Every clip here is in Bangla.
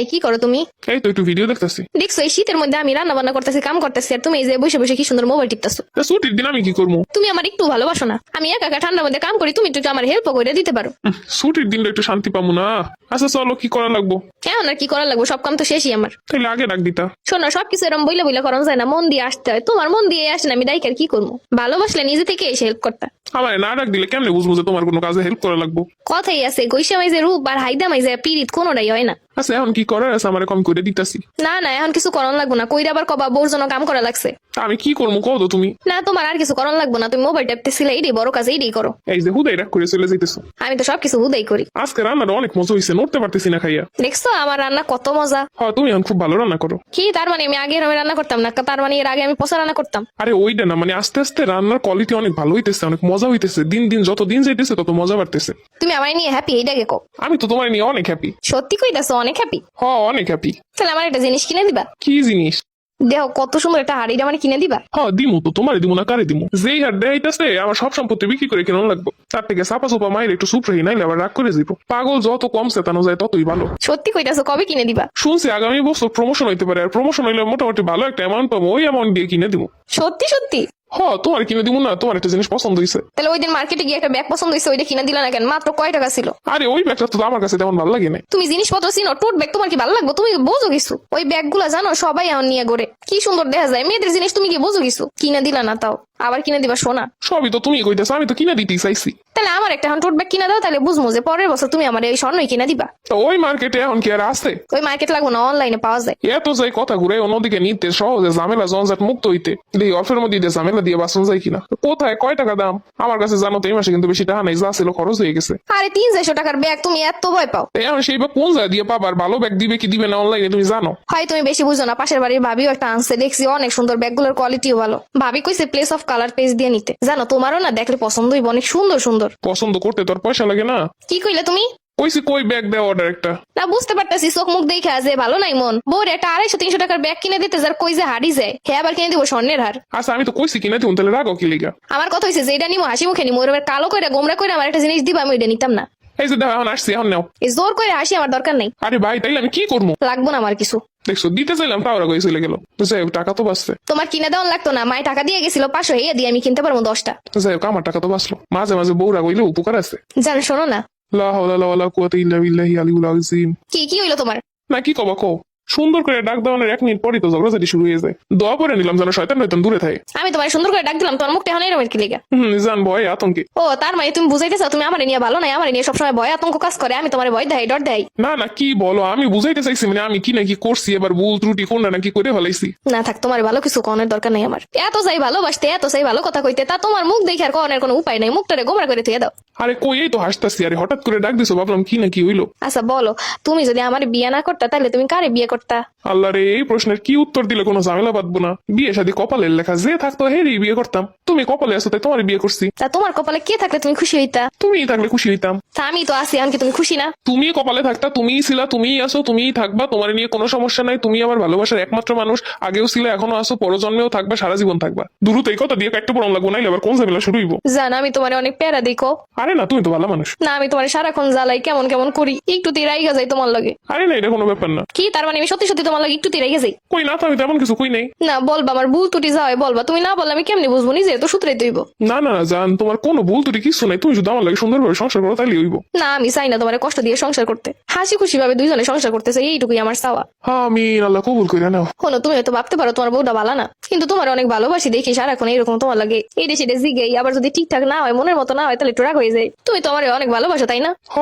এই কি করো তুমি? এই তো একটু ভিডিও দেখতেছি। দেখছ এই শীতের মধ্যে আমি রান্না বান্না করতেছি কাম করতেছি আর তুমি এই যে বসে বসে কি সুন্দর মোবাইল টিপতেছো। তা ছুটির দিন আমি কি করব? তুমি আমার একটু ভালোবাসো না। আমি একা একা ঠান্ডার মধ্যে কাম করি তুমি একটু আমার হেল্প করে দিতে পারো। উম, ছুটির দিনটা একটু শান্তি পাবো না। আচ্ছা চলো কি করা লাগবো? কেমন আর কি করা লাগবে? সব কাম তো শেষই আমার। তাহলে আগে ডাক দিতা। শোনো সবকিছু এরকম বইলে বইলে করানো যায় না মন দিয়ে আসতে হয়। তোমার মন দিয়ে আসে না আমি দায়িকার কি করব? ভালোবাসলে নিজে থেকে এসে হেল্প করতে। আমার না ডাক দিলে কেমনে বুঝব যে তোমার কোনো কাজে হেল্প করা লাগবো? কথাই আছে গৈসা মাইজে রূপ আর হাইদা মাইজে পিরিত কোনোটাই হয় না। আচ্ছা এখন কি করার আছে? আমার কম করে দিতাছি। না না এখন কিছু করণ লাগবো না। কইরা আবার কবা বোর জন্য কাম করা লাগছে। আমি কি করব কও তো তুমি। না তোমার আর কিছু করণ লাগবো না। তুমি মোবাইল টেপতেছিলে এইটাই বড় কাজ এইটাই করো। এই যে হুদাই রাগ করে চলে যাইতেছো। আমি তো সবকিছু হুদাই করি। আজকে রান্নাটা অনেক মজা হয়েছে নড়তে পারতেছি না খাইয়া। দেখছ আমার রান্না কত মজা। হ্যাঁ তুমি এখন খুব ভালো রান্না করো। কি তার মানে আমি আগে এরমে রান্না করতাম না? তার মানে এর আগে আমি পচা রান্না করতাম। আরে ওইটা না মানে আস্তে আস্তে রান্নার কোয়ালিটি অনেক ভালো হইতেছে অনেক মজা হইতেছে। দিন দিন যত দিন যাইতেছে তত মজা বাড়তেছে। তুমি আমার নিয়ে হ্যাপি এইটাকে কো আমি তো তোমার নিয়ে অনেক হ্যাপি সত্যি কইতাছো? অনেক হ্যাপি হ অনেক হ্যাপি তাহলে আমার একটা জিনিস কিনে দিবা। কি জিনিস? দেখো কত সুন্দর একটা হাড়ি আমার কিনে দিবা। হ্যাঁ দিমু তো তোমারে দিমু না কারে দিমু? যেই হাট দেখাইতেছে আমার সব সম্পত্তি বিক্রি করে কেন লাগবো। তার থেকে সাপা সোপা মাইরে একটু সুপ রহি নাইলে আবার রাগ করে যাব পাগল যত কম চেতানো যায় ততই ভালো। সত্যি কইতাছো কবে কিনে দিবা? শুনছি আগামী বছর প্রমোশন হইতে পারে আর প্রমোশন হইলে মোটামুটি ভালো একটা অ্যামাউন্ট পাবো ওই অ্যামাউন্ট দিয়ে কিনে দিবো সত্যি সত্যি? হ তোমার কিনে দিব না তোমার একটা জিনিস পছন্দ হয়েছে তাহলে ওই দিন মার্কেটে গিয়ে একটা ব্যাগ পছন্দ হয়েছে ওইটা কিনে দিলা না কেন? মাত্র কয় টাকা ছিল? আরে ওই ব্যাগটা তো আমার কাছে তেমন ভালো লাগে না তুমি জিনিসপত্র চিনো? টোট ব্যাগ তোমার কি ভালো লাগবে? তুমি বোঝো কিছু। ওই ব্যাগগুলা জানো সবাই আমার নিয়ে গড়ে। কি সুন্দর দেখা যায়। মেয়েদের জিনিস তুমি কি বোঝো কিছু? কিনে দিলা না তাও। আবার কিনে দিবা সোনা? সবই তো তুমি কইতেছো আমি তো কিনে দিতেই চাইছি। তাহলে আমার একটা এখন টোট ব্যাগ কিনে দাও তাহলে বুঝব যে পরের বছর তুমি আমার এই স্বর্ণই কিনে দিবা। তো ওই মার্কেটে এখন কি আর আছে? ওই মার্কেট লাগবো না অনলাইনে পাওয়া যায়। এত যাই কথা ঘুরে অন্যদিকে নিতে সহজে ঝামেলা জঞ্জাট মুক্ত হইতে দেখি অল্পের মধ্যে দিয়ে ঝামেলা দিয়ে বাঁচানো যায় কিনা। কোথায় কয় টাকা দাম? আমার কাছে জানো তো এই মাসে কিন্তু বেশি টাকা নেই যা ছিল খরচ হয়ে গেছে। আরে তিন চারশো টাকার ব্যাগ তুমি এত ভয় পাও? এখন সেই বা কোন জায়গা দিয়ে পাবার ভালো ব্যাগ দিবে কি দিবে না অনলাইনে তুমি জানো? হয় তুমি বেশি বুঝো না পাশের বাড়ির ভাবিও একটা আনছে দেখছি অনেক সুন্দর ব্যাগগুলোর কোয়ালিটিও ভালো। ভাবি কইছে প্লেস অফ কালার পেজ দিয়ে নিতে। জানো তোমারও না দেখলে পছন্দ হইব অনেক সুন্দর সুন্দর। পছন্দ করতে তোর পয়সা লাগে না? কি কইলে তুমি? কইছি কই ব্যাগ দেওয়া অর্ডার একটা? না বুঝতে পারতাছি চোখ মুখ দেখে যে ভালো নাই মন। বউর একটা আড়াইশো তিনশো টাকার ব্যাগ কিনে দিতে যার কই যে হাড়ি যায় হ্যাঁ আবার কিনে দিব স্বর্ণের হার। আচ্ছা আমি তো কইছি কিনা দিউন তাহলে রাগো কি লিগা? আমার কথা হয়েছে যে এটা নিমো হাসি মুখে নিমো এবার কালো কইরা গোমরা কইরা আমার একটা জিনিস দিবা আমি ওইটা নিতাম না। এই যে দেখো এখন আসছি এখন নাও। এই জোর করে হাসি আমার দরকার নেই। আরে ভাই তাইলে আমি কি করব লাগবো না আমার কিছু। দেখছ দিতে চাইলাম তাও রাগ হয়ে চলে গেল। যাই হোক টাকা তো বাঁচছে। তোমার কিনে দেওয়ার লাগতো না মায়ের টাকা দিয়ে গেছিল পাঁচশো হেয়ে দিয়ে আমি কিনতে পারব দশটা। যাই হোক আমার টাকা তো বাঁচলো। মাঝে মাঝে বউ রাগ হইলে উপকার আছে। জান শোনো না। লা হাওলা লা ওয়ালা কুওয়াতা ইল্লা বিল্লাহি আলিউল আজিম কি কি হইল তোমার? না কি কবা কও। সুন্দর করে ডাক দেওয়ানোর এক মিনিট পরই তো ঝগড়াঝাটি শুরু হয়ে যায়। দোয়া করে নিলাম যেন শয়তান নয়তান দূরে থাকে। আমি তোমার সুন্দর করে ডাক দিলাম তোমার মুখটা এখন এরকম কি লেগে? হম জান ভয় আতঙ্কে। ও তার মানে তুমি বুঝাইতে চাও তুমি আমার নিয়ে ভালো নাই আমার নিয়ে সবসময় ভয় আতঙ্ক কাজ করে আমি তোমার ভয় দেয় ডর দেয় না না কি বলো আমি বুঝাইতে চাইছি মানে আমি কি নাকি করছি এবার ভুল ত্রুটি কোনটা নাকি করে ফেলাইছি। না থাক তোমার ভালো কিছু কনের দরকার নাই আমার। এত চাই ভালোবাসতে এত চাই ভালো কথা কইতে তা তোমার মুখ দেখে আর কনের কোনো উপায় নাই মুখটারে গোমরা করে থুয়ে দাও। আরে কই এই তো হাসতাছি আরে হঠাৎ করে ডাক দিছো ভাবলাম কি নাকি হইল। আচ্ছা বলো তুমি যদি আমার বিয়ে না করতা তাহলে তুমি কারে বিয়ে করতা? আল্লাহ রে এই প্রশ্নের কি উত্তর দিলে কোনো ঝামেলা বাঁধবো না? বিয়ে শাদী কপালের লেখা যে থাকতো হেরি বিয়ে করতাম। তুমি কপালে আছো তাই তোমার বিয়ে করছি। তা তোমার কপালে কে থাকলে তুমি খুশি হইতা? তুমি থাকলে খুশি হইতাম। তা আমি তো আছি এমনকি তুমি খুশি না। তুমি কপালে থাকতা তুমিই ছিলা তুমিই আসো তুমিই থাকবা তোমার নিয়ে কোনো সমস্যা নাই তুমি আমার ভালোবাসার একমাত্র মানুষ। আগেও ছিল এখনও আসো পরজন্মেও থাকবা সারা জীবন থাকবা। দ্রুত এই কথা দিয়ে কাটতে পড়াম লাগবো নাইলে আবার কোন ঝামেলা শুরু হইব? জান আমি তোমার অনেক প্যারা দেখো আরে না তুমি তো ভালো মানুষ। না আমি তোমার সারাক্ষণ জ্বালাই কেমন কেমন করি। একটু তিরাইগা যাই তোমার লাগে। আরে না এটা কোনো ব্যাপার না। কি তার মানে আমি সত্যি সত্যি তোমার লগে একটু তিরাইগা যাই? কই না তো আমি তেমন কিছু কই নাই। না বলবা আমার ভুল ত্রুটি যাওয়াই বলবা। তুমি না বললে আমি কেমনি বুঝব নিজে তো সূত্রে দইব না না না জান তোমার কোনো ভুল ত্রুটি কিছু নাই। তুমি শুধু আমার লাগে সুন্দরভাবে সংসার করো তাইলে হইব। না আমি চাই না তোমার কষ্ট দিয়ে সংসার করতে। হাসি খুশি ভাবে দুইজনে সংসার করতেছে এইটুকুই আমার চাওয়া। হ্যাঁ আমি আল্লাহ কবুল করে নাও। হলো তুমি হয়তো ভাবতে পারো তোমার বউটা ভালো না। কিন্তু তোমার অনেক ভালোবাসি দেখি সারাক্ষণ এরকম তোমার লাগে এই দেশে জিগে আবার যদি ঠিকঠাক না হয় মনের মতো না হয় তাহলে একটু রাগ হয়ে যায়। তুমি তো আমার অনেক ভালোবাসো তাই না? হ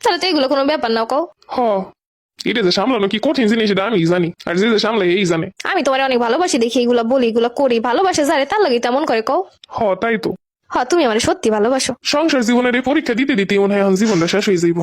তাহলে তো এগুলো কোনো ব্যাপার না কও। হ এটা যে সামলানো কি কঠিন জিনিস এটা আমি জানি আর যে যে সামলাই এই জানে আমি তোমার অনেক ভালোবাসি দেখি এগুলো বলি এগুলো করি ভালোবাসে যারে তার লাগে তেমন করে কও হ তাই তো হ তুমি আমার সত্যি ভালোবাসো সংসার জীবনের এই পরীক্ষা দিতে দিতে মনে হয় জীবনটা শেষ হয়ে যাইব